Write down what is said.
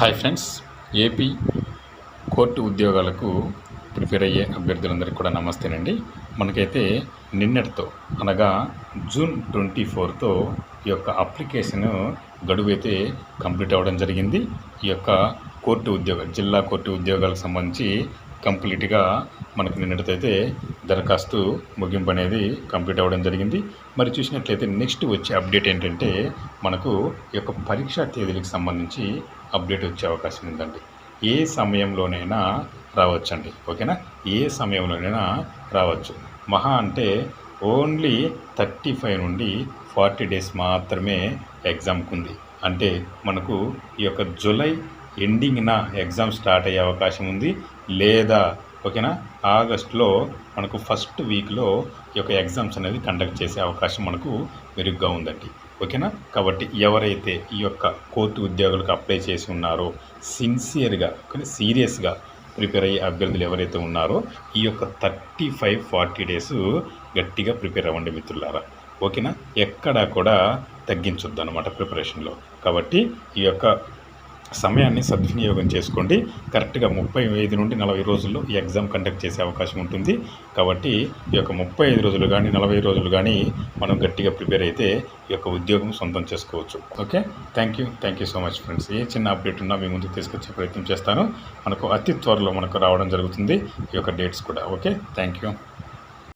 Hi friends AP court ఉద్యోగాలకు prepare అయ్యే అభ్యర్థులందరికీ కూడా నమస్తేనండి. మనకైతే నిన్నటితో అనగా జూన్ ట్వంటీ ఫోర్తో ఈ యొక్క అప్లికేషన్ గడువు అయితే కంప్లీట్ అవ్వడం జరిగింది. ఈ యొక్క కోర్టు ఉద్యోగ జిల్లా కోర్టు ఉద్యోగాలకు సంబంధించి కంప్లీట్గా మనకు నిన్నటితో దరఖాస్తు ముగింపు అనేది కంప్లీట్ అవ్వడం జరిగింది. మరి చూసినట్లయితే నెక్స్ట్ వచ్చే అప్డేట్ ఏంటంటే మనకు ఈ యొక్క పరీక్షా తేదీలకు సంబంధించి అప్డేట్ వచ్చే అవకాశం ఉందండి. ఏ సమయంలోనైనా రావచ్చండి. ఓకేనా? ఏ సమయంలోనైనా రావచ్చు. మహా అంటే ఓన్లీ థర్టీ ఫైవ్ నుండి ఫార్టీ డేస్ మాత్రమే ఎగ్జామ్కి ఉంది అంటే మనకు ఈ యొక్క జూలై ఎండింగ్న ఎగ్జామ్ స్టార్ట్ అయ్యే అవకాశం ఉంది. లేదా ఓకేనా? ఆగస్ట్లో మనకు ఫస్ట్ వీక్లో ఈ యొక్క ఎగ్జామ్స్ అనేది కండక్ట్ చేసే అవకాశం మనకు మెరుగ్గా ఉందండి. ఓకేనా? కాబట్టి ఎవరైతే ఈ యొక్క కోర్టు ఉద్యోగులకు అప్లై చేసి ఉన్నారో సిన్సియర్గా కానీ సీరియస్గా ప్రిపేర్ అయ్యే అభ్యర్థులు ఎవరైతే ఉన్నారో ఈ యొక్క థర్టీ ఫైవ్ ఫార్టీ డేస్ గట్టిగా ప్రిపేర్ అవ్వండి మిత్రులారా. ఓకేనా? ఎక్కడా కూడా తగ్గించొద్దు అనమాట ప్రిపరేషన్లో. కాబట్టి ఈ యొక్క సమయాన్ని సద్వినియోగం చేసుకోండి. కరెక్ట్గా ముప్పై ఐదు నుండి నలభై రోజుల్లో ఈ ఎగ్జామ్ కండక్ట్ చేసే అవకాశం ఉంటుంది. కాబట్టి ఈ యొక్క ముప్పై ఐదు రోజులు కానీ నలభై రోజులు కానీ మనం గట్టిగా ప్రిపేర్ అయితే ఈ యొక్క ఉద్యోగం సొంతం చేసుకోవచ్చు. Okay? Thank you. Thank you so much friends. ఏ చిన్న అప్డేట్ ఉన్నా మీ ముందుకు తీసుకొచ్చే ప్రయత్నం చేస్తాను. మనకు అతి త్వరలో మనకు రావడం జరుగుతుంది. ఈ యొక్క డేట్స్ కూడా. ఓకే? Thank you.